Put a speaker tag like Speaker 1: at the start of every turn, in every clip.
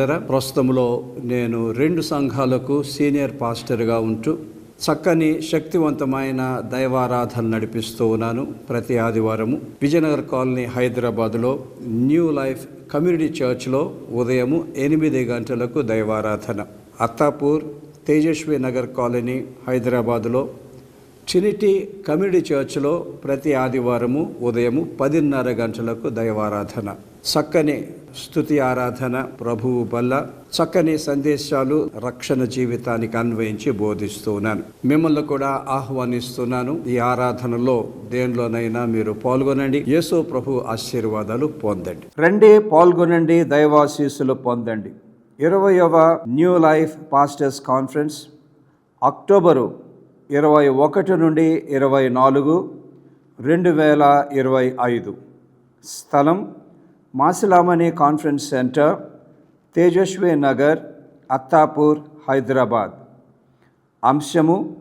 Speaker 1: ప్రియులరా ప్రస్తుతంలో నేను రెండు సంఘాలకు సీనియర్ పాస్టర్గా ఉంటూ చక్కని శక్తివంతమైన దైవారాధన నడిపిస్తూ ఉన్నాను ప్రతి ఆదివారము. విజయనగర్ కాలనీ హైదరాబాదులో న్యూ లైఫ్ కమ్యూనిటీ చర్చ్లో ఉదయము ఎనిమిది గంటలకు దైవారాధన. అత్తాపూర్ తేజస్వి నగర్ కాలనీ హైదరాబాదులో ట్రినిటీ కమ్యూనిటీ చర్చ్లో ప్రతి ఆదివారము ఉదయము పదిన్నర గంటలకు దైవారాధన. చక్కని స్థుతి ఆరాధన ప్రభువు వల్ల చక్కని సందేశాలు రక్షణ జీవితానికి అన్వయించి బోధిస్తున్నాను. మిమ్మల్ని కూడా ఆహ్వానిస్తున్నాను. ఈ ఆరాధనలో దేనిలోనైనా మీరు పాల్గొనండి. యేసు ప్రభు ఆశీర్వాదాలు పొందండి. రండి పాల్గొనండి దైవాశీస్సులు పొందండి. ఇరవయవ new life pastors conference October ఇరవై ఒకటి నుండి ఇరవై నాలుగు రెండు వేల ఇరవై ఐదు. స్థలం మాసిలామణి కాన్ఫరెన్స్ సెంటర్ తేజస్వి నగర్ అత్తాపూర్ హైదరాబాద్. అంశము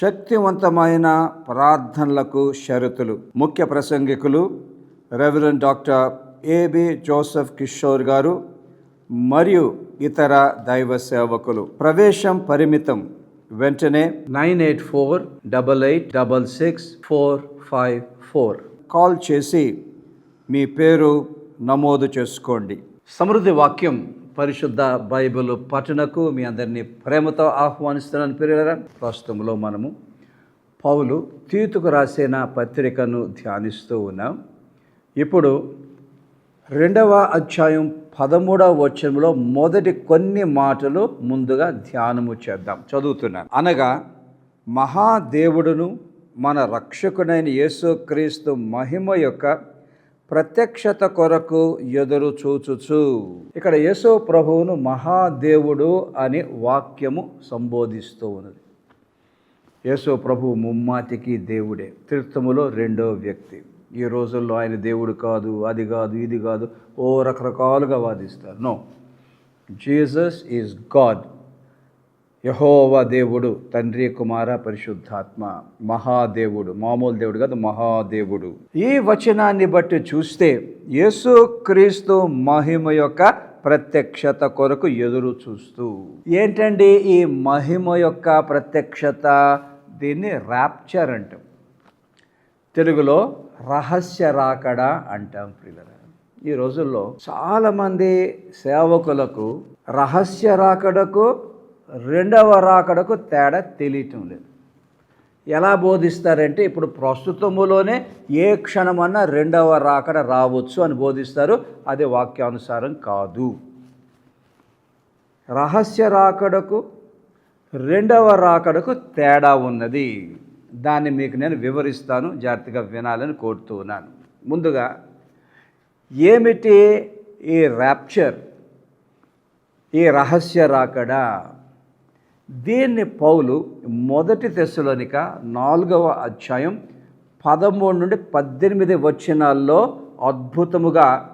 Speaker 1: శక్తివంతమైన ప్రార్థనలకు షరతులు. ముఖ్య ప్రసంగికులు reverend doctor A B Joseph Kishore గారు మరియు ఇతర దైవ సేవకులు. ప్రవేశం పరిమితం. వెంటనే nine eight four double eight double six four five four. Call చేసి మీ పేరు నమోదు చేసుకోండి. సమృద్ధి వాక్యం పరిశుద్ధ బైబిల్ పఠనకు మీ అందరినీ ప్రేమతో ఆహ్వానిస్తున్నాను పిల్లరా ప్రస్తుతంలో మనము పౌలు తీతుకు రాసిన పత్రికను ధ్యానిస్తూ ఉన్నాం. ఇప్పుడు రెండవ అధ్యాయం పదమూడవ వచనంలో మొదటి కొన్ని మాటలు ముందుగా ధ్యానము చేద్దాం. చదువుతున్నాను. అనగా మహాదేవుడును మన రక్షకుడైన యేసుక్రీస్తు మహిమ యొక్క ప్రత్యక్షత కొరకు ఎదురు చూచుచు. ఇక్కడ యేసు ప్రభువును మహాదేవుడు అని వాక్యము సంబోధిస్తూ ఉన్నది. యేసు ప్రభు ముమ్మాటికి దేవుడే. తీర్థములో రెండో వ్యక్తి. ఈ రోజుల్లో ఆయన దేవుడు కాదు అది కాదు ఇది కాదు ఓ రకరకాలుగా వాదిస్తారు. No Jesus is God Jehovah దేవుడు తండ్రి కుమార పరిశుద్ధాత్మ మహాదేవుడు మామూలు దేవుడు కాదు మహాదేవుడు. ఈ వచనాన్ని బట్టి చూస్తే యేసు క్రీస్తు మహిమ యొక్క ప్రత్యక్షత కొరకు ఎదురు చూస్తూ ఏంటండి ఈ మహిమ యొక్క ప్రత్యక్షత? దీన్ని ర్యాప్చర్ అంటాం. తెలుగులో రహస్య రాకడ అంటాం ప్రియులరా. ఈ రోజుల్లో చాలామంది సేవకులకు రహస్య రాకడకు రెండవ రాకడకు తేడా తెలియటం లేదు. ఎలా బోధిస్తారంటే ఇప్పుడు ప్రస్తుతములోనే ఏ క్షణమన్నా రెండవ రాకడ రావచ్చు అని బోధిస్తారు. అది వాక్యానుసారం కాదు. రహస్య రాకడకు రెండవ రాకడకు తేడా ఉన్నది. దాన్ని మీకు నేను వివరిస్తాను జాగ్రత్తగా వినాలని కోరుతూ ఉన్నాను ముందుగా ఏమిటి ఈ ర్యాప్చర్ ఈ రహస్య రాకడా? దీన్ని పౌలు మొదటి తెశలోనిక నాలుగవ అధ్యాయం పదమూడు నుండి పద్దెనిమిది వచ్చినాల్లో అద్భుతముగా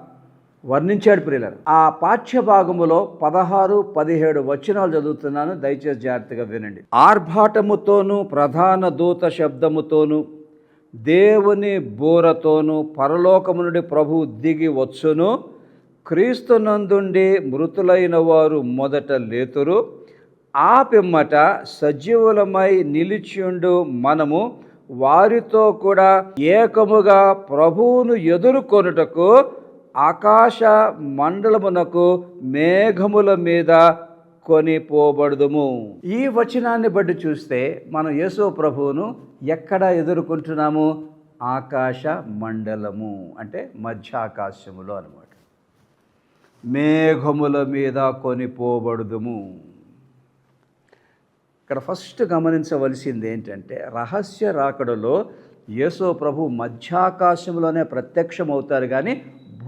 Speaker 1: వర్ణించాడు ప్రియులను ఆ పాఠ్య భాగములో పదహారు పదిహేడు వచనాలు చదువుతున్నాను. దయచేసి జాగ్రత్తగా వినండి. ఆర్భాటముతోనూ ప్రధాన దూత శబ్దముతోనూ దేవుని బూరతోనూ పరలోకము నుండి ప్రభు దిగి వచ్చును. క్రీస్తునందుండి మృతులైన వారు మొదట లేతురు. ఆ పిమ్మట సజీవులమై నిలిచిండు మనము వారితో కూడా ఏకముగా ప్రభువును ఎదుర్కొనుటకు ఆకాశ మండలమునకు మేఘముల మీద కొనిపోబడదుము. ఈ వచనాన్ని బట్టి చూస్తే మనం యేసు ప్రభువును ఎక్కడ ఎదుర్కొంటున్నాము? ఆకాశ మండలము అంటే మధ్యాకాశములో అనమాట మేఘముల మీద కొనిపోబడుదుము. ఇక్కడ ఫస్ట్ గమనించవలసింది ఏంటంటే రహస్య రాకడలో యేసో ప్రభు మధ్యాకాశంలోనే ప్రత్యక్షమవుతారు కానీ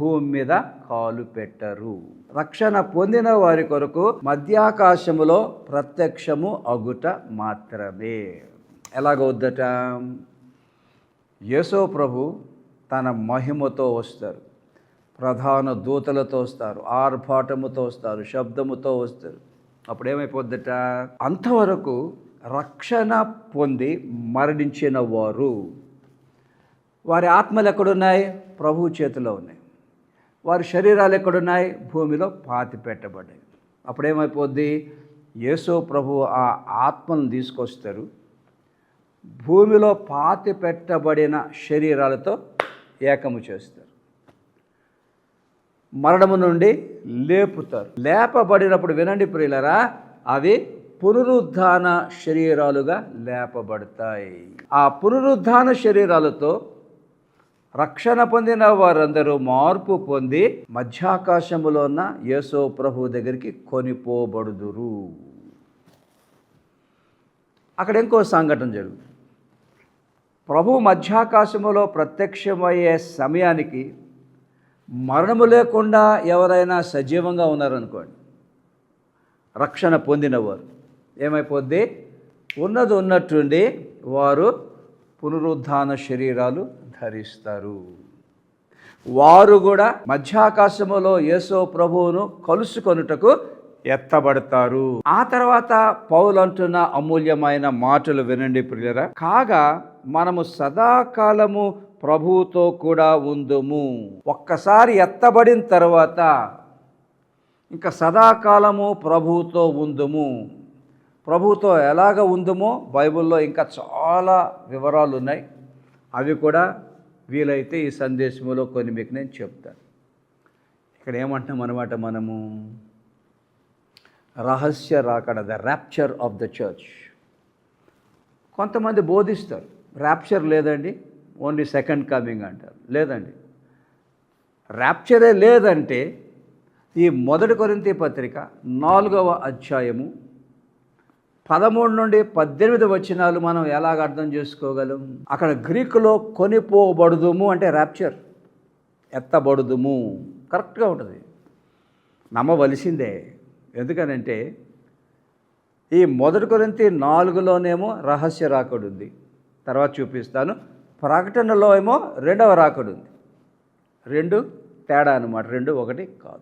Speaker 1: భూమి మీద కాలు పెట్టరు. రక్షణ పొందిన వారి కొరకు మధ్యాకాశములో ప్రత్యక్షము అగుట మాత్రమే. ఎలాగవుద్దట? యేసో ప్రభు తన మహిమతో వస్తారు. ప్రధాన దూతలతో వస్తారు. ఆర్భాటముతో వస్తారు. శబ్దముతో వస్తారు. అప్పుడేమైపోద్దట? అంతవరకు రక్షణ పొంది మరణించిన వారు వారి ఆత్మలు ఎక్కడున్నాయి? ప్రభు చేతిలో ఉన్నాయి. వారి శరీరాలు ఎక్కడున్నాయి? భూమిలో పాతి పెట్టబడ్డాయి అప్పుడేమైపోద్ది? యేసు ప్రభు ఆ ఆత్మను తీసుకొస్తారు. భూమిలో పాతి పెట్టబడిన శరీరాలతో ఏకము చేస్తారు. మరణము నుండి లేపుతారు. లేపబడినప్పుడు వినండి ప్రియులరా అవి పునరుద్ధాన శరీరాలుగా లేపబడతాయి. ఆ పునరుద్ధాన శరీరాలతో రక్షణ పొందిన వారందరూ మార్పు పొంది మధ్యాకాశములో ఉన్న యేసో ప్రభు దగ్గరికి కొనిపోబడుదురు. అక్కడ ఇంకో సంఘటన జరుగుతుంది. ప్రభు మధ్యాకాశములో ప్రత్యక్షమయ్యే సమయానికి మరణము లేకుండా ఎవరైనా సజీవంగా ఉన్నారనుకోండి రక్షణ పొందినవారు. ఏమైపోద్ది? ఉన్నది ఉన్నట్టుండి వారు పునరుద్ధాన శరీరాలు ధరిస్తారు. వారు కూడా మధ్యాకాశములో యేసో ప్రభువును కలుసుకొనుటకు ఎత్తబడతారు. ఆ తర్వాత పౌలు అంటున్న అమూల్యమైన మాటలు వినండి ప్రియులరా. కాగా మనము సదాకాలము ప్రభువుతో కూడా ఉందుము. ఒక్కసారి ఎత్తబడిన తర్వాత ఇంకా సదాకాలము ప్రభువుతో ఉందుము. ప్రభువుతో ఎలాగ ఉందమో బైబిల్లో ఇంకా చాలా వివరాలు ఉన్నాయి అవి కూడా వీలైతే ఈ సందేశంలో కొన్ని మీకు నేను చెప్తాను. ఇక్కడ ఏమంటున్నాం అనమాట మనము? రహస్య రాకడ the rapture of the church కొంతమంది బోధిస్తారు ర్యాప్చర్ లేదండి ఓన్లీ సెకండ్ కమింగ్ అంటారు. లేదండి. ర్యాప్చరే లేదంటే ఈ మొదటి కొరింతి పత్రిక నాలుగవ అధ్యాయము పదమూడు నుండి పద్దెనిమిది వచనాలు మనం ఎలాగ అర్థం చేసుకోగలం? అక్కడ గ్రీకులో కొనిపోబడుదుము అంటే ర్యాప్చర్ ఎత్తబడుదుము. కరెక్ట్గా ఉంటుంది. నమ్మవలసిందే. ఎందుకనంటే ఈ మొదటి కొరింతి నాలుగులోనేమో రహస్య రాకడు ఉంది. తర్వాత చూపిస్తాను. ప్రకటనలో ఏమో రెండవ రాకడు ఉంది. రెండు తేడా అనమాట రెండు ఒకటి కాదు.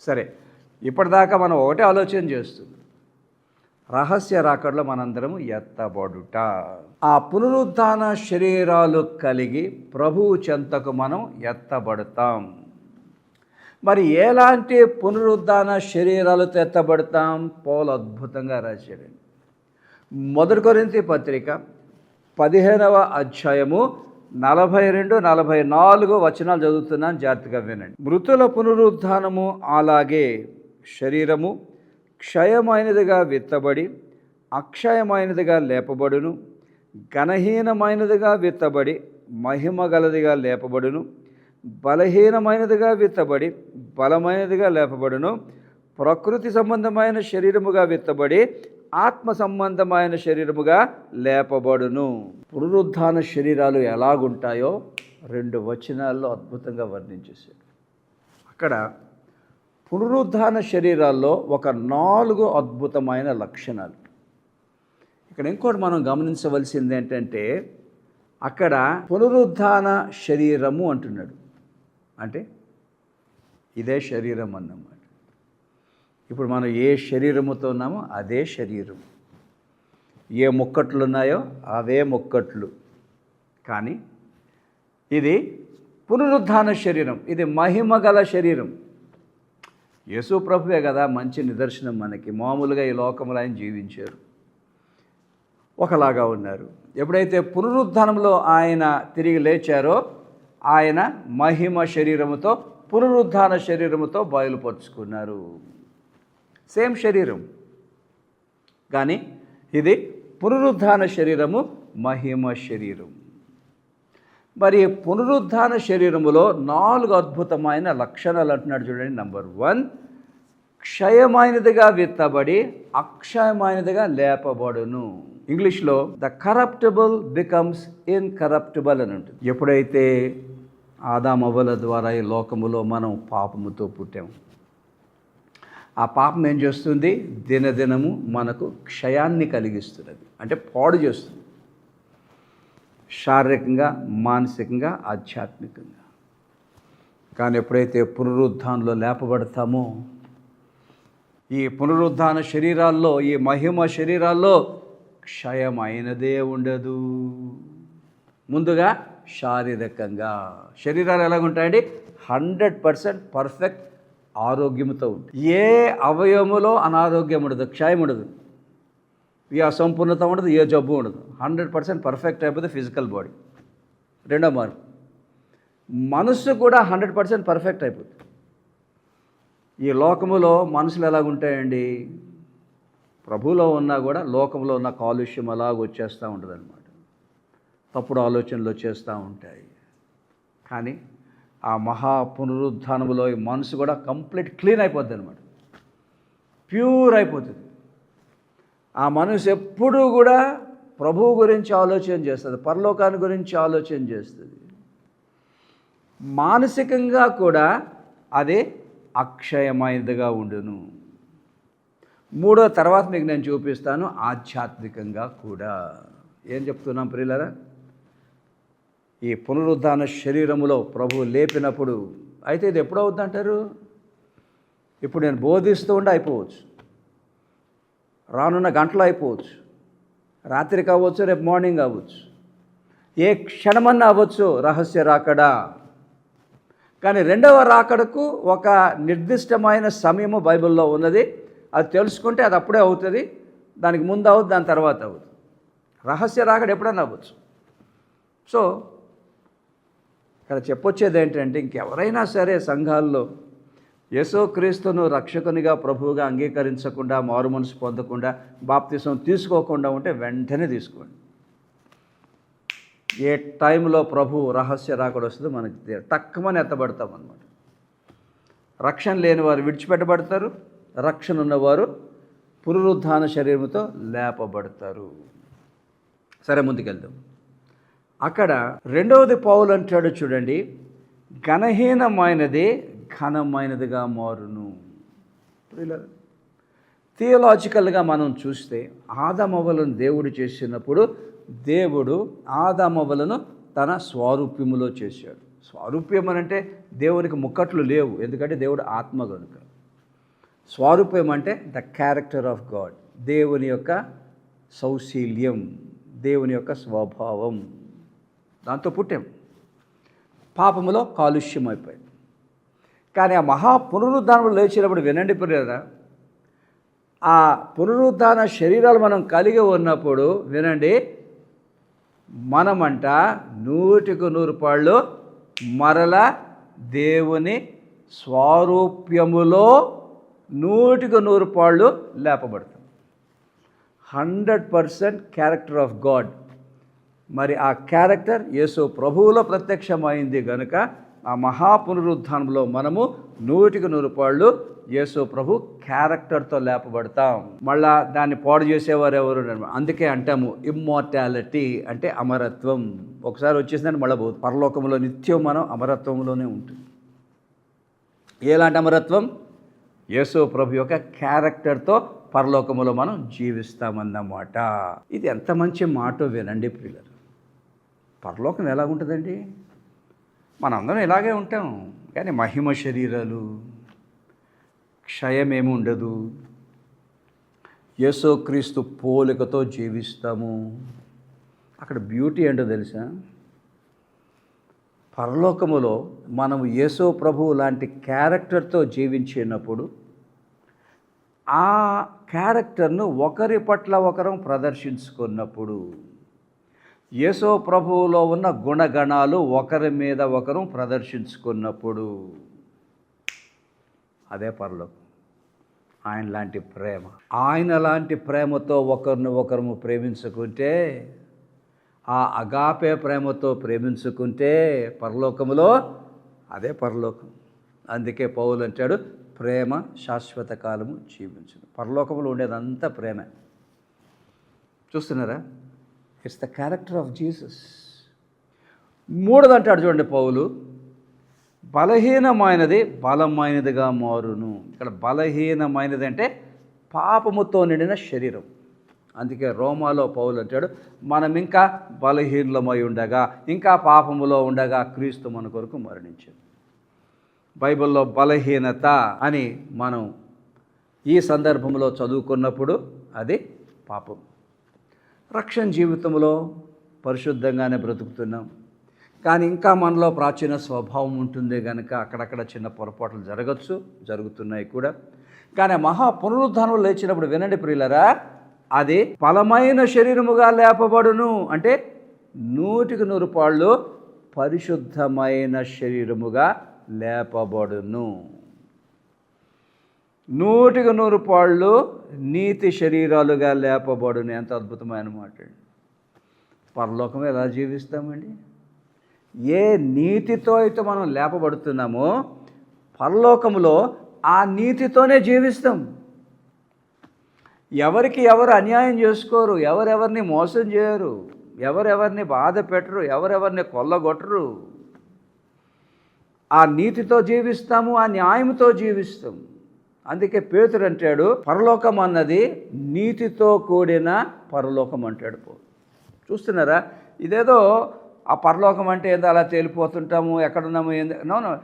Speaker 1: సరే ఇప్పటిదాకా మనం ఒకటే ఆలోచన చేస్తుంది రహస్య రాకడలో మనందరము ఎత్తబడుట. ఆ పునరుద్ధాన శరీరాలు కలిగి ప్రభువు చెంతకు మనం ఎత్తబడతాం. మరి ఎలాంటి పునరుద్ధాన శరీరాలతో ఎత్తబడతాం? పౌలు అద్భుతంగా రాశాడండి మొదటి కొరింతి పత్రిక పదిహేనవ అధ్యాయము నలభై రెండు నలభై నాలుగు వచనాలు చదువుతున్నాను జాగ్రత్తగా వినండి. మృతుల పునరుద్ధానము అలాగే శరీరము క్షయమైనదిగా విత్తబడి అక్షయమైనదిగా లేపబడును. ఘనహీనమైనదిగా విత్తబడి మహిమ గలదిగా లేపబడును. బలహీనమైనదిగా విత్తబడి బలమైనదిగా లేపబడును. ప్రకృతి సంబంధమైన శరీరముగా విత్తబడి ఆత్మ సంబంధమైన శరీరముగా లేపబడును. పునరుద్ధాన శరీరాలు ఎలాగుంటాయో రెండు వచనాల్లో అద్భుతంగా వర్ణించేశాడు. అక్కడ పునరుద్ధాన శరీరాల్లో ఒక నాలుగు అద్భుతమైన లక్షణాలు. ఇక్కడ ఇంకోటి మనం గమనించవలసింది ఏంటంటే అక్కడ పునరుద్ధాన శరీరము అంటున్నాడు. అంటే ఇదే శరీరం అన్నమాట. ఇప్పుడు మనం ఏ శరీరముతో ఉన్నామో అదే శరీరం. ఏ ముక్కట్లు ఉన్నాయో అవే ముక్కట్లు. కానీ ఇది పునరుద్ధాన శరీరం. ఇది మహిమ గల శరీరం. యేసు ప్రభువే కదా మంచి నిదర్శనం మనకి. మామూలుగా ఈ లోకంలో ఆయన జీవించారు. ఒకలాగా ఉన్నారు. ఎప్పుడైతే పునరుద్ధానంలో ఆయన తిరిగి లేచారో ఆయన మహిమ శరీరముతో పునరుద్ధాన శరీరముతో బయలుపరుచుకున్నారు. సేమ్ శరీరం. కానీ ఇది పునరుద్ధాన శరీరము మహిమ శరీరం మరి పునరుద్ధాన శరీరములో నాలుగు అద్భుతమైన లక్షణాలు అంటున్నాడు చూడండి. నంబర్ వన్ క్షయమైనదిగా విత్తబడి అక్షయమైనదిగా లేపబడును. ఇంగ్లీష్లో ద కరప్టబుల్ బికమ్స్ ఇన్కరప్టబుల్ అని ఉంటుంది. ఎప్పుడైతే ఆదామవ్వల ద్వారా ఈ లోకములో మనం పాపముతో పుట్టాము ఆ పాపం ఏం చేస్తుంది? దినదినము మనకు క్షయాన్ని కలిగిస్తున్నది. అంటే పాడు చేస్తుంది. శారీరకంగా మానసికంగా ఆధ్యాత్మికంగా. కానీ ఎప్పుడైతే పునరుద్ధానంలో లేపబడతామో ఈ పునరుద్ధాన శరీరాల్లో ఈ మహిమ శరీరాల్లో క్షయమైనదే ఉండదు. ముందుగా శారీరకంగా. శరీరాలు ఎలాగుంటాయండి? హండ్రెడ్ పర్సెంట్ పర్ఫెక్ట్ ఆరోగ్యంతో ఉంటుంది ఏ అవయవములో అనారోగ్యం ఉండదు క్షయం ఉండదు ఏ అసంపూర్ణత ఉండదు ఏ జబ్బు ఉండదు. హండ్రెడ్ పర్సెంట్ పర్ఫెక్ట్ అయిపోతే ఫిజికల్ బాడీ. రెండో మార్పు. మనస్సు కూడా హండ్రెడ్ పర్సెంట్ పర్ఫెక్ట్ అయిపోతుంది. ఈ లోకములో మనసులు ఎలాగుంటాయండి ప్రభువులో ఉన్నా కూడా లోకంలో ఉన్న కాలుష్యం అలాగ వచ్చేస్తూ ఉంటుంది అనమాట తప్పుడు ఆలోచనలు వచ్చేస్తూ ఉంటాయి. కానీ ఆ మహా పునరుద్ధానములో ఈ మనసు కూడా కంప్లీట్ క్లీన్ అయిపోద్ది అనమాట ప్యూర్ అయిపోతుంది. ఆ మనసు ఎప్పుడూ కూడా ప్రభువు గురించి ఆలోచన చేస్తుంది పరలోకాన్ని గురించి ఆలోచన చేస్తుంది. మానసికంగా కూడా అది అక్షయమైనదిగా ఉండును. మూడో తర్వాత మీకు నేను చూపిస్తాను ఆధ్యాత్మికంగా కూడా. ఏం చెప్తున్నాం ప్రియులరా? ఈ పునరుద్ధాన శరీరములో ప్రభు లేపినప్పుడు అయితే ఇది ఎప్పుడవుద్దంటారు ఇప్పుడు నేను బోధిస్తూ ఉండి అయిపోవచ్చు. రానున్న గంటలో అయిపోవచ్చు. రాత్రి కావచ్చు రేపు మార్నింగ్ అవ్వచ్చు. ఏ క్షణమన్నా అవ్వచ్చు రహస్య రాకడా. కానీ రెండవ రాకడకు ఒక నిర్దిష్టమైన సమయము బైబిల్లో ఉన్నది. అది తెలుసుకుంటే అది అప్పుడే అవుతుంది. దానికి ముందు అవుతుంది దాని తర్వాత అవుతుంది రహస్య రాకడ ఎప్పుడన్నా అవ్వచ్చు. సో ఇక్కడ చెప్పొచ్చేది ఏంటంటే ఇంకెవరైనా సరే సంఘాల్లో యేసుక్రీస్తును రక్షకునిగా ప్రభువుగా అంగీకరించకుండా మారు మనసు పొందకుండా బాప్తిసం తీసుకోకుండా ఉంటే వెంటనే తీసుకోండి. ఏ టైంలో ప్రభు రహస్య రాకడ వస్తుందో మనకి తక్కువని ఎత్తబడతాం అనమాట రక్షణ లేని వారు విడిచిపెట్టబడతారు. రక్షణ ఉన్నవారు పునరుద్ధాన శరీరంతో లేపబడతారు. సరే ముందుకెళ్దాం. అక్కడ రెండవది పౌలు అంటాడు చూడండి ఘనహీనమైనది ఘనమైనదిగా మారును. థియలాజికల్గా మనం చూస్తే ఆదమవలను దేవుడు చేసినప్పుడు దేవుడు ఆదమవలను తన స్వారూప్యములో చేశాడు. స్వారూప్యం అంటే దేవునికి ముక్కట్లు లేవు ఎందుకంటే దేవుడు ఆత్మ కనుక స్వారూప్యం అంటే ద క్యారెక్టర్ ఆఫ్ గాడ్ దేవుని యొక్క సౌశీల్యం దేవుని యొక్క స్వభావం. దాంతో పుట్టాం. పాపములో కాలుష్యం అయిపోయింది కానీ ఆ మహా పునరుద్ధానం లేచినప్పుడు వినండి ప్రియరా ఆ పునరుద్ధాన శరీరాలు మనం కలిగి ఉన్నప్పుడు వినండి మనమంట నూటికి నూరు పాళ్ళు మరల దేవుని స్వారూప్యములో నూటికి నూరు పాళ్ళు లేపబడతాం. Hundred percent character of God. మరి ఆ క్యారెక్టర్ యేసు ప్రభువులో ప్రత్యక్షమైంది కనుక ఆ మహాపునరుద్ధానంలో మనము నూటికి నూరు పాళ్ళు యేసు ప్రభు క్యారెక్టర్తో లేపబడతాం. మళ్ళా దాన్ని పాడు చేసేవారు ఎవరు అందుకే అంటాము ఇమ్మోర్టాలిటీ అంటే అమరత్వం. ఒకసారి వచ్చేసిందని మళ్ళీ పోదు. పరలోకంలో నిత్యం మనం అమరత్వంలోనే ఉంటుంది ఎలాంటి అమరత్వం? యేసు ప్రభు యొక్క క్యారెక్టర్తో పరలోకములో మనం జీవిస్తామన్నమాట. ఇది ఎంత మంచి మాట వినండి పిల్లలు పరలోకం ఎలా ఉంటుందండి మనందరం ఇలాగే ఉంటాం. కానీ మహిమ శరీరాలు క్షయమేమి ఉండదు. యేసోక్రీస్తు పోలికతో జీవిస్తాము. అక్కడ బ్యూటీ ఏంటో తెలుసా? పరలోకములో మనము యేసో ప్రభువు లాంటి క్యారెక్టర్తో జీవించినప్పుడు ఆ క్యారెక్టర్ను ఒకరి పట్ల ఒకరం ప్రదర్శించుకున్నప్పుడు యేసో ప్రభువులో ఉన్న గుణగణాలు ఒకరి మీద ఒకరు ప్రదర్శించుకున్నప్పుడు అదే పరలోకం. ఆయన లాంటి ప్రేమ. ఆయన లాంటి ప్రేమతో ఒకరిని ఒకరు ప్రేమించుకుంటే ఆ అగాపే ప్రేమతో ప్రేమించుకుంటే పరలోకములో అదే పరలోకం. అందుకే పౌలు అంటాడు ప్రేమ శాశ్వత కాలము జీవించదు పరలోకములో ఉండేదంతా ప్రేమే. చూస్తున్నారా? It's the character of Jesus మూడోది అంటాడు చూడండి పౌలు. బలహీనమైనది బలమైనదిగా మారును. ఇక్కడ బలహీనమైనది అంటే పాపముతో నిండిన శరీరం. అందుకే రోమాలో పౌలు అంటాడు మనం ఇంకా బలహీనమై ఉండగా ఇంకా పాపములో ఉండగా క్రీస్తు మన కొరకు మరణించాడు. బైబిల్లో బలహీనత అని మనం ఈ సందర్భంలో చదువుకున్నప్పుడు అది పాపం. రక్షణ జీవితంలో పరిశుద్ధంగానే బ్రతుకుతున్నాం. కానీ ఇంకా మనలో ప్రాచీన స్వభావం ఉంటుంది కనుక అక్కడక్కడ చిన్న పొరపాట్లు జరగచ్చు జరుగుతున్నాయి కూడా. కానీ మహా పునరుద్ధానం లేచినప్పుడు వినండి ప్రియులరా అది ఫలమైన శరీరముగా లేపబడును. అంటే నూటికి నూరు పాళ్ళు పరిశుద్ధమైన శరీరముగా లేపబడును. నూటికి నూరు పాళ్ళు నీతి శరీరాలుగా లేపబడును ఎంత అద్భుతమైన మాట అండి పరలోకం ఎలా జీవిస్తామండి? ఏ నీతితో అయితే మనం లేపబడుతున్నామో పరలోకములో ఆ నీతితోనే జీవిస్తాం. ఎవరికి ఎవరు అన్యాయం చేసుకోరు ఎవరెవరిని మోసం చేయరు ఎవరెవరిని బాధ పెట్టరు ఎవరెవరిని కొల్లగొట్టరు. ఆ నీతితో జీవిస్తాము ఆ న్యాయంతో జీవిస్తాం. అందుకే పేతుడు అంటాడు పరలోకం అన్నది నీతితో కూడిన పరలోకం అంటాడు పో చూస్తున్నారా? ఇదేదో ఆ పరలోకం అంటే ఏదో అలా తేలిపోతుంటాము ఎక్కడున్నాము ఏంది. No no.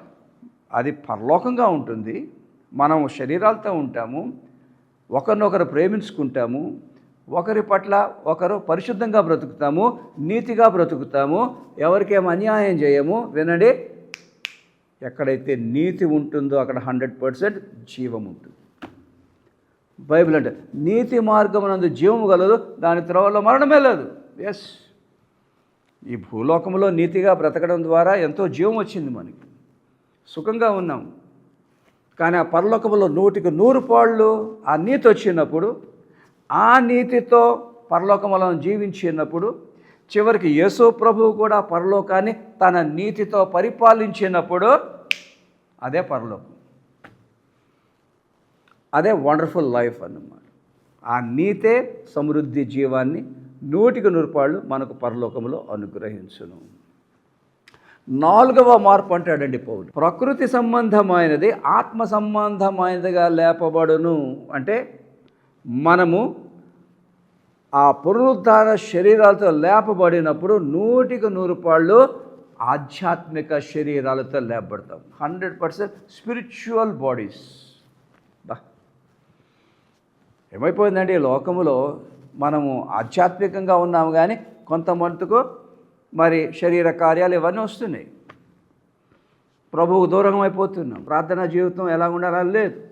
Speaker 1: అది పరలోకంగా ఉంటుంది. మనం శరీరాలతో ఉంటాము ఒకరినొకరు ప్రేమించుకుంటాము ఒకరి పట్ల ఒకరు పరిశుద్ధంగా బ్రతుకుతాము నీతిగా బ్రతుకుతాము ఎవరికేం అన్యాయం చేయము వినండి. ఎక్కడైతే నీతి ఉంటుందో అక్కడ హండ్రెడ్ పర్సెంట్ జీవం ఉంటుంది. బైబిల్ అంటే నీతి మార్గమునందు జీవము కలదు దాని త్రోవలో మరణమే లేదు. ఎస్ ఈ భూలోకంలో నీతిగా బ్రతకడం ద్వారా ఎంతో జీవం వచ్చింది మనకి. సుఖంగా ఉన్నాం. కానీ ఆ పరలోకంలో నూటికి నూరు పాళ్ళు ఆ నీతి వచ్చినప్పుడు ఆ నీతితో పరలోకంలో జీవించినప్పుడు చివరికి యేసు ప్రభువు కూడా పరలోకాన్ని తన నీతితో పరిపాలించినప్పుడు అదే పరలోకం. అదే వండర్ఫుల్ లైఫ్ అన్నమాట. ఆ నీతే సమృద్ధి జీవాన్ని నూటికి నూరుపాళ్ళు మనకు పరలోకంలో అనుగ్రహించును. నాలుగవ మార్పు అంటాడండి పౌలు. ప్రకృతి సంబంధమైనది ఆత్మ సంబంధమైనదిగా లేపబడును. అంటే మనము ఆ పునరుద్ధార శరీరాలతో లేపబడినప్పుడు నూటికి నూరు పాళ్ళు ఆధ్యాత్మిక శరీరాలతో లేపబడతాం. Hundred percent spiritual bodies. బా. ఏమైపోయిందండి? ఈ లోకములో మనము ఆధ్యాత్మికంగా ఉన్నాము కానీ కొంతమందికు మరి శరీర కార్యాలు ఇవన్నీ వస్తున్నాయి. ప్రభువు దూరం అయిపోతున్నాం ప్రార్థనా జీవితం ఎలా ఉండాలని లేదు.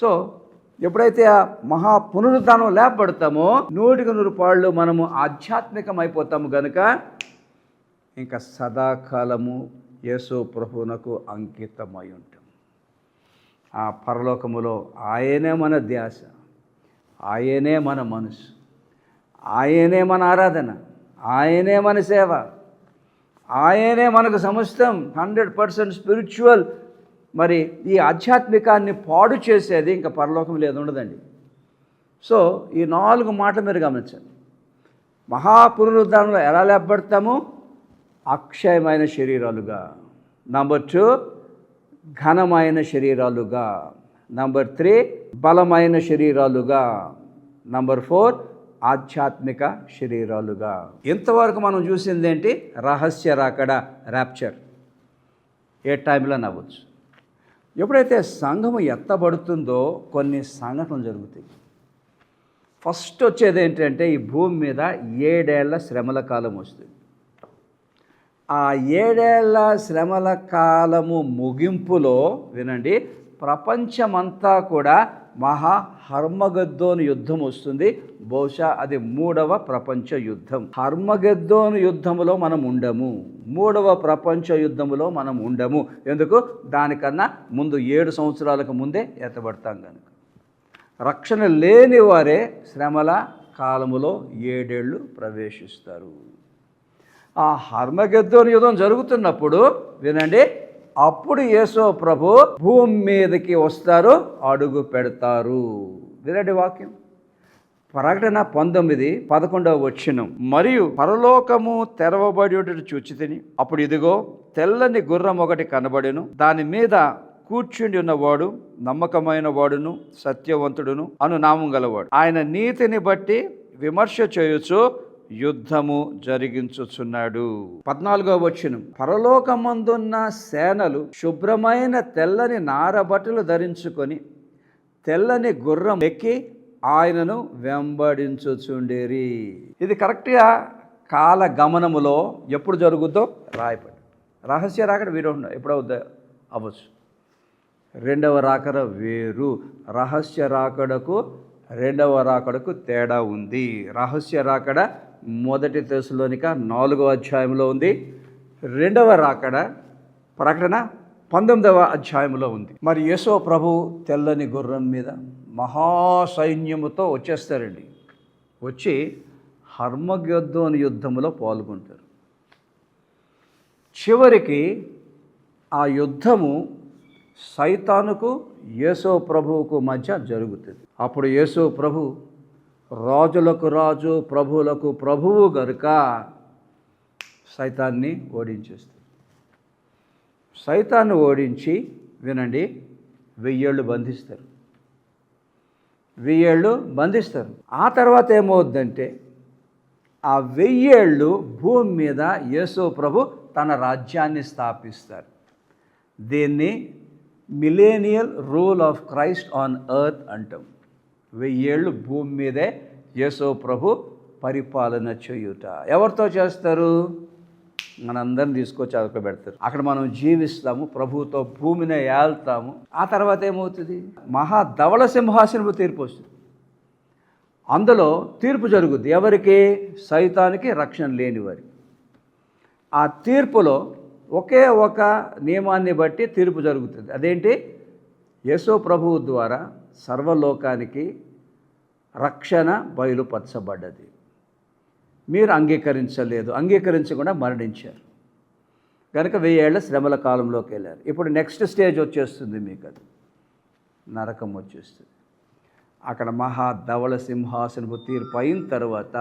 Speaker 1: సో ఎప్పుడైతే ఆ మహా పునరుద్ధానం లేపడతామో నూటికి నూరు పాళ్ళు మనము ఆధ్యాత్మికం అయిపోతాము గనుక ఇంకా సదాకాలము యేసు ప్రభువునకు అంకితమై ఉంటాం. ఆ పరలోకములో ఆయనే మన ధ్యాస ఆయనే మన మనసు ఆయనే మన ఆరాధన ఆయనే మన సేవ ఆయనే మనకు సమస్తం హండ్రెడ్ పర్సెంట్ స్పిరిచువల్ మరి ఈ ఆధ్యాత్మికాన్ని పాడు చేసేది ఇంకా పరలోకం లేదు ఉండదండి. సో ఈ నాలుగు మాటలు మీరు గమనించండి. మహాపునరుద్ధరణలో ఎలా లేపబడతాము? అక్షయమైన శరీరాలుగా. నంబర్ టూ ఘనమైన శరీరాలుగా. నంబర్ త్రీ బలమైన శరీరాలుగా. నంబర్ ఫోర్ ఆధ్యాత్మిక శరీరాలుగా. ఇంతవరకు మనం చూసింది ఏంటి రహస్య రాకడ ర్యాప్చర్ ఏ టైంలో నవ్వచ్చు? ఎప్పుడైతే సంఘము ఎత్తబడుతుందో కొన్ని సంఘటనలు జరుగుతాయి. ఫస్ట్ వచ్చేది ఏంటంటే ఈ భూమి మీద ఏడేళ్ళ శ్రమల కాలం వస్తుంది. ఆ ఏడేళ్ళ శ్రమల కాలము ముగింపులో వినండి ప్రపంచమంతా కూడా మహా హర్మగద్దోను యుద్ధం వస్తుంది. బహుశా అది మూడవ ప్రపంచ యుద్ధం. హర్మగద్దోను యుద్ధములో మనం ఉండము. మూడవ ప్రపంచ యుద్ధములో మనం ఉండము. ఎందుకు? దానికన్నా ముందు ఏడు సంవత్సరాలకు ముందే ఎత్తబడతాం కనుక రక్షణ లేని వారే శ్రమల కాలములో ఏడేళ్ళు ప్రవేశిస్తారు. ఆ హర్మగద్దోని యుద్ధం జరుగుతున్నప్పుడు వినండి అప్పుడు యేసో ప్రభు భూమి మీదకి వస్తారు అడుగు పెడతారు. వినండి వాక్యం? ప్రకటన పంతొమ్మిది పదకొండవ వచ్చినం మరియు పరలోకము తెరవబడి చూచి తిని అప్పుడు ఇదిగో తెల్లని గుర్రం ఒకటి కనబడెను. దాని మీద కూర్చుండి ఉన్నవాడు నమ్మకమైన వాడును సత్యవంతుడును అను నామం గలవాడు. ఆయన నీతిని బట్టి విమర్శ చేయొచ్చు యుద్ధము జరిగించుచున్నాడు. పద్నాలుగో వచ్చిన పరలోకమందున్న సేనలు శుభ్రమైన తెల్లని నారబట్టలు ధరించుకొని తెల్లని గుర్రం ఎక్కి ఆయనను వెంబడించుచుండేరి. ఇది కరెక్ట్గా కాల గమనములో ఎప్పుడు జరుగుద్దో రాయపడి రహస్య రాకడ వీరు ఎప్పుడవుద్దో అవ్వచ్చు. రెండవ రాకడ వేరు. రహస్య రాకడకు రెండవ రాకడకు తేడా ఉంది. రహస్య రాకడ మొదటి తెశలోనిక నాలుగవ అధ్యాయంలో ఉంది. రెండవ రాకడ ప్రకటన పంతొమ్మిదవ అధ్యాయంలో ఉంది. మరి యేసో ప్రభు తెల్లని గుర్రం మీద మహాసైన్యముతో వచ్చేస్తారండి. వచ్చి హర్మగద్దోని యుద్ధంలో పాల్గొంటారు. చివరికి ఆ యుద్ధము సైతానుకు యేసో ప్రభువుకు మధ్య జరుగుతుంది. అప్పుడు యేసో ప్రభు రాజులకు రాజు ప్రభువులకు ప్రభువు గనుక సైతాన్ని ఓడించేస్తుంది. సైతాన్ని ఓడించి వినండి వెయ్యేళ్ళు బంధిస్తారు. వెయ్యేళ్ళు బంధిస్తారు. ఆ తర్వాత ఏమవుద్దంటే ఆ వెయ్యేళ్ళు భూమి మీద యేసు ప్రభు తన రాజ్యాన్ని స్థాపిస్తారు. దీన్ని millennial rule of Christ on earth అంటాం. వెయ్యేళ్ళు భూమి మీదే యేసో ప్రభు పరిపాలన చేయుట. ఎవరితో చేస్తారు? మనందరిని తీసుకొచ్చి అదొక పెడతారు. అక్కడ మనం జీవిస్తాము ప్రభువుతో భూమిని ఏళ్తాము ఆ తర్వాత ఏమవుతుంది? మహా ధవళ సింహాసనపు తీర్పు వస్తుంది. అందులో తీర్పు జరుగుద్ది. ఎవరికి? సైతానికి రక్షణ లేని వారికి. ఆ తీర్పులో ఒకే ఒక నియమాన్ని బట్టి తీర్పు జరుగుతుంది. అదేంటి? యేసో ప్రభువు ద్వారా సర్వలోకానికి రక్షణ బయలుపరచబడ్డది. మీరు అంగీకరించలేదు. అంగీకరించకుండా మరణించారు. కనుక వెయ్యేళ్ళ శ్రమల కాలంలోకి వెళ్ళారు. ఇప్పుడు నెక్స్ట్ స్టేజ్ వచ్చేస్తుంది మీకు అది నరకం వచ్చేస్తుంది. అక్కడ మహా ధవళ సింహాసనపు తీర్పు అయిన తర్వాత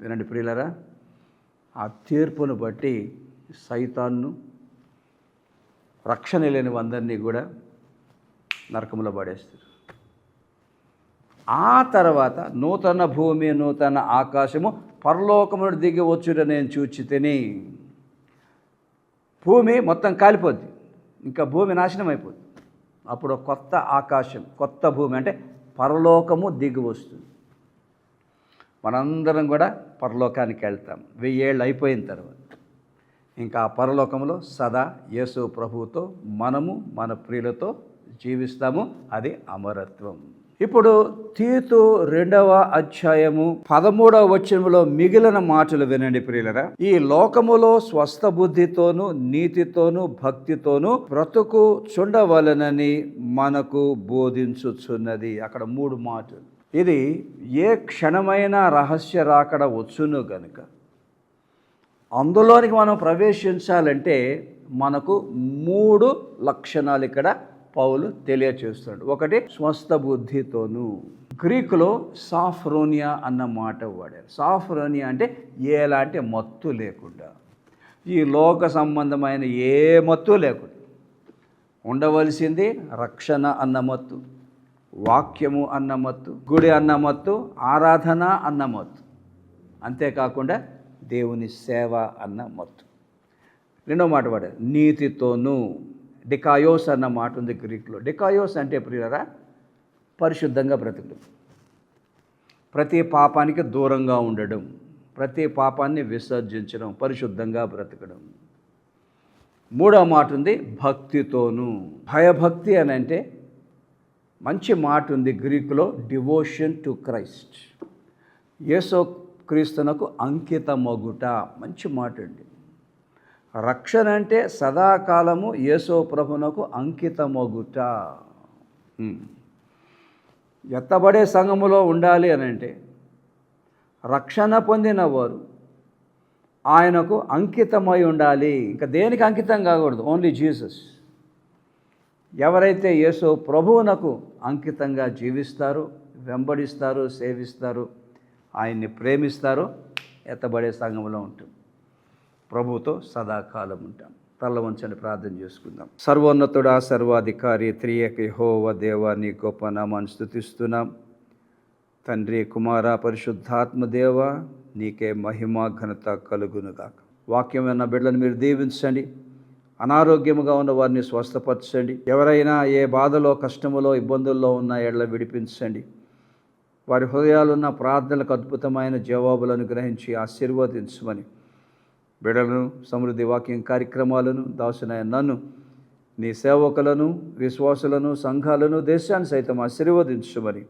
Speaker 1: వినండి ప్రియులరా ఆ తీర్పును బట్టి సైతాన్ను రక్షణ లేని అందరినీ కూడా నరకంలో పడేస్తారు. ఆ తర్వాత నూతన భూమి నూతన ఆకాశము పరలోకమును దిగి వచ్చుట నేను చూచి తిని భూమి మొత్తం కాలిపోద్ది. ఇంకా భూమి నాశనం అయిపోద్ది అప్పుడు కొత్త ఆకాశం కొత్త భూమి అంటే పరలోకము దిగి వస్తుంది. మనందరం కూడా పరలోకానికి వెళ్తాం. వెయ్యేళ్ళు అయిపోయిన తర్వాత. ఇంకా ఆ పరలోకంలో సదా యేసు ప్రభువుతో మనము మన ప్రియులతో జీవిస్తాము అది అమరత్వం. ఇప్పుడు తీతు రెండవ అధ్యాయము పదమూడవ వచనంలో మిగిలిన మాటలు వినండి ప్రియులరా. ఈ లోకములో స్వస్థ బుద్ధితోను నీతితోను భక్తితోను బ్రతుకు చుండవలనని మనకు బోధించుచున్నది. అక్కడ మూడు మాటలు. ఇది ఏ క్షణమైన రహస్య రాకడ వచ్చును గనుక. అందులోనికి మనం ప్రవేశించాలంటే మనకు మూడు లక్షణాలు ఇక్కడ పౌలు తెలియచేస్తున్నాడు. ఒకటి స్వస్థ బుద్ధితోను. గ్రీకులో సాఫ్రోనియా అన్న మాట వాడారు. సాఫ్రోనియా అంటే ఎలాంటి మత్తు లేకుండా. ఈ లోక సంబంధమైన ఏ మత్తు లేకుండా. ఉండవలసింది రక్షణ అన్న మత్తు వాక్యము అన్న మత్తు గుడి అన్న మత్తు ఆరాధన అన్న మత్తు. అంతేకాకుండా దేవుని సేవ అన్న మత్తు. రెండో మాట వాడారు నీతితోనూ. డికాయోస్ అన్న మాట ఉంది గ్రీక్లో. డికాయోస్ అంటే ప్రియరా పరిశుద్ధంగా బ్రతకడం. ప్రతి పాపానికి దూరంగా ఉండడం ప్రతి పాపాన్ని విసర్జించడం పరిశుద్ధంగా బ్రతకడం. మూడవ మాట ఉంది భక్తితోనూ. భయభక్తి అని అంటే మంచి మాట ఉంది గ్రీకులో డివోషన్ టు క్రైస్ట్ యేసో క్రీస్తునకు అంకితమగుట. మంచి మాట అండి. రక్షణ అంటే సదాకాలము యేసో ప్రభునకు అంకితమగుట. ఎత్తబడే సంఘములో ఉండాలి అని అంటే రక్షణ పొందిన వారు ఆయనకు అంకితమై ఉండాలి. ఇంకా దేనికి అంకితం కాకూడదు? ఓన్లీ జీసస్ ఎవరైతే యేసో ప్రభువునకు అంకితంగా జీవిస్తారో వెంబడిస్తారో సేవిస్తారో ఆయన్ని ప్రేమిస్తారో ఎత్తబడే సంఘంలో ఉంటుంది. ప్రభుతో సదాకాలం ఉంటాం. తల్ల వంచని ప్రార్థన చేసుకుందాం. సర్వోన్నతుడా సర్వాధికారి త్రియక హోవ దేవ నీ గొప్ప నామాన్ని స్థుతిస్తున్నాం తండ్రి కుమార పరిశుద్ధాత్మ దేవ నీకే మహిమ ఘనత కలుగునుగాక. వాక్యం ఉన్న బిడ్డలను మీరు దీవించండి. అనారోగ్యముగా ఉన్న వారిని స్వస్థపరచండి. ఎవరైనా ఏ బాధలో కష్టములో ఇబ్బందుల్లో ఉన్న ఎడ్ల విడిపించండి. వారి హృదయాలున్న ప్రార్థనలకు అద్భుతమైన జవాబులను గ్రహించి ఆశీర్వదించమని బిడలను సమృద్ధి వాక్యం కార్యక్రమాలను దాసునైన నన్ను నీ సేవకులను విశ్వాసులను సంఘాలను దేశాన్ని సైతం ఆశీర్వదించమని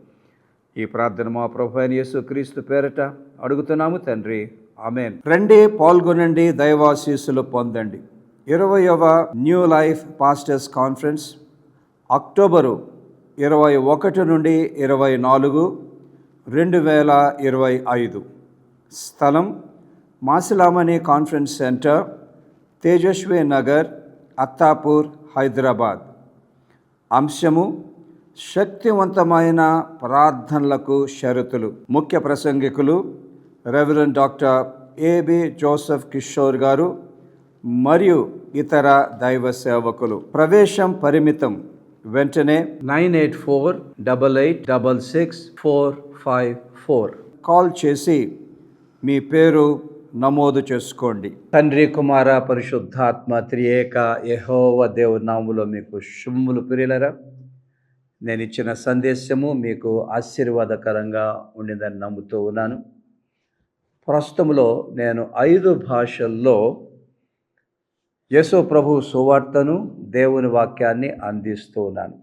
Speaker 1: ఈ ప్రార్థన మా ప్రభు యేసు క్రీస్తు పేరట అడుగుతున్నాము తండ్రి. ఆమెన్. రండి పాల్గొనండి దైవాశీస్సులు పొందండి. ఇరవయవ new life pastors conference October ఇరవై ఒకటి నుండి ఇరవై నాలుగు రెండు వేల ఇరవై ఐదు. స్థలం మాసిలామణి కాన్ఫరెన్స్ సెంటర్ తేజస్వి నగర్ అత్తాపూర్ హైదరాబాద్. అంశము శక్తివంతమైన ప్రార్థనలకు షరతులు. ముఖ్య ప్రసంగికులు reverend doctor A B Joseph Kishore garu మరియు ఇతర దైవ సేవకులు. ప్రవేశం పరిమితం. వెంటనే nine eight four double eight double six four five four. Call చేసి మీ పేరు నమోదు చేసుకోండి. తండ్రి కుమార పరిశుద్ధాత్మ త్రియేక యహోవ దేవు నాములో మీకు శుమ్ములు పిరిలరా నేను ఇచ్చిన సందేశము మీకు ఆశీర్వాదకరంగా ఉండిందని నమ్ముతూ ఉన్నాను. ప్రస్తుతంలో నేను ఐదు భాషల్లో యశో ప్రభు సువార్తను దేవుని వాక్యాన్ని అందిస్తూ ఉన్నాను.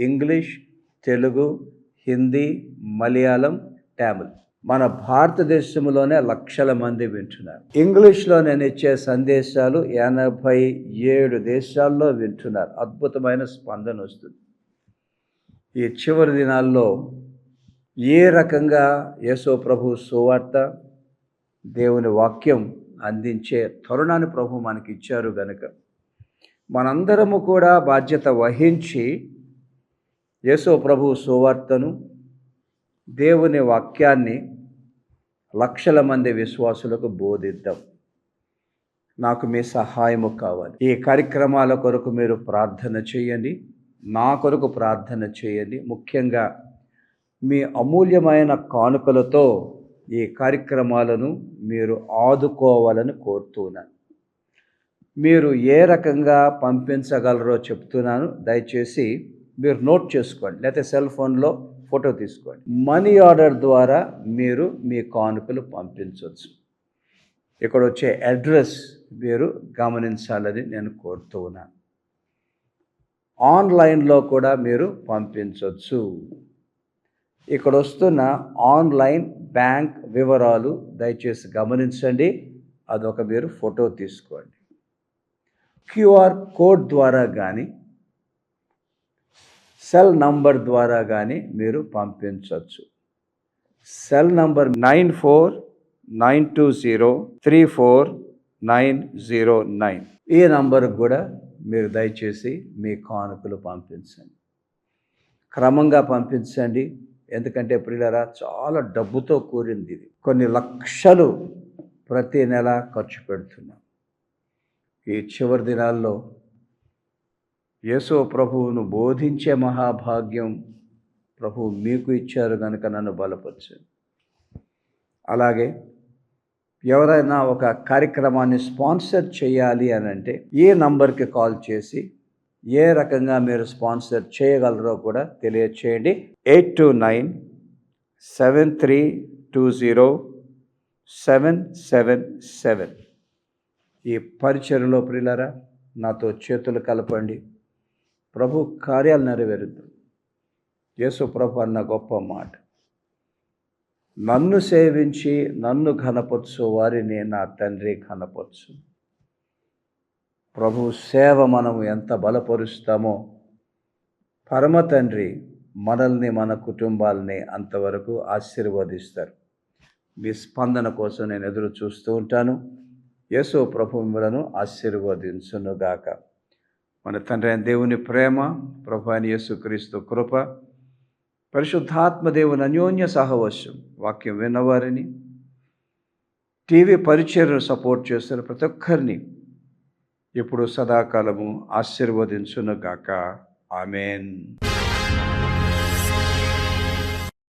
Speaker 1: ఇంగ్లీష్ తెలుగు హిందీ మలయాళం తమిళ్. మన భారతదేశంలోనే లక్షల మంది వింటున్నారు. ఇంగ్లీష్లో నేను ఇచ్చే సందేశాలు ఎనభై ఏడు దేశాల్లో వింటున్నారు. అద్భుతమైన స్పందన వస్తుంది. ఈ చివరి దినాల్లో ఏ రకంగా యేసో ప్రభు సువార్త దేవుని వాక్యం అందించే తరుణాన్ని ప్రభు మనకి ఇచ్చారు గనుక మనందరము కూడా బాధ్యత వహించి యేసో ప్రభు సువార్తను దేవుని వాక్యాన్ని లక్షల మంది విశ్వాసులకు బోధిద్దాం. నాకు మీ సహాయము కావాలి. ఈ కార్యక్రమాల కొరకు మీరు ప్రార్థన చేయండి. నా కొరకు ప్రార్థన చేయండి. ముఖ్యంగా మీ అమూల్యమైన కానుకలతో ఈ కార్యక్రమాలను మీరు ఆదుకోవాలని కోరుతున్నాను మీరు ఏ రకంగా పంపించగలరో చెప్తున్నాను. దయచేసి మీరు నోట్ చేసుకోండి. లేకపోతే సెల్ ఫోన్లో ఫోటో తీసుకోండి. మనీ ఆర్డర్ ద్వారా మీరు మీ కానుకలు పంపించవచ్చు. ఇక్కడ వచ్చే అడ్రస్ మీరు గమనించాలని నేను కోరుతూ ఉన్నాను ఆన్లైన్లో కూడా మీరు పంపించవచ్చు. ఇక్కడ వస్తున్న ఆన్లైన్ బ్యాంక్ వివరాలు దయచేసి గమనించండి. అదొక మీరు ఫోటో తీసుకోండి. క్యూఆర్ కోడ్ ద్వారా కానీ సెల్ నంబర్ ద్వారా కానీ మీరు పంపించవచ్చు cell number nine four nine two zero three four nine zero nine. ఈ నంబర్కి కూడా మీరు దయచేసి మీ కానుకలు పంపించండి. క్రమంగా పంపించండి. ఎందుకంటే ప్రియులరా చాలా డబ్బుతో కూరింది ఇది. కొన్ని లక్షలు ప్రతి నెల ఖర్చు పెడుతున్నాం. ఈ చివరి దినాల్లో యేసో ప్రభువును బోధించే మహాభాగ్యం ప్రభు మీకు ఇచ్చారు కనుక నన్ను బలపరచండి అలాగే ఎవరైనా ఒక కార్యక్రమాన్ని స్పాన్సర్ చేయాలి అని అంటే ఏ నంబర్కి కాల్ చేసి ఏ రకంగా మీరు స్పాన్సర్ చేయగలరో కూడా తెలియచేయండి. Eight two nine seven three two zero seven seven seven. ఈ పరిచయలో ప్రిలరా నాతో చేతులు కలపండి. ప్రభు కార్యాలు నెరవేరుద్దు. యేసు ప్రభు అన్న గొప్ప మాట. నన్ను సేవించి నన్ను ఘనపరచు వారిని నా తండ్రి ఘనపరచు. ప్రభు సేవ మనం ఎంత బలపరుస్తామో పరమ తండ్రి మనల్ని మన కుటుంబాలని అంతవరకు ఆశీర్వదిస్తారు. మీ స్పందన కోసం నేను ఎదురు చూస్తూ ఉంటాను. యేసు ప్రభు మిమ్మలను ఆశీర్వదించునుగాక. మన తండ్రి అయిన దేవుని ప్రేమ ప్రభాని యేసుక్రీస్తు కృప పరిశుద్ధాత్మ దేవుని అన్యోన్య సహవశ్యం వాక్యం విన్నవారిని టీవీ పరిచయను సపోర్ట్ చేస్తున్న ప్రతి ఒక్కరిని ఇప్పుడు సదాకాలము ఆశీర్వదించునుగాక. ఆమెన్.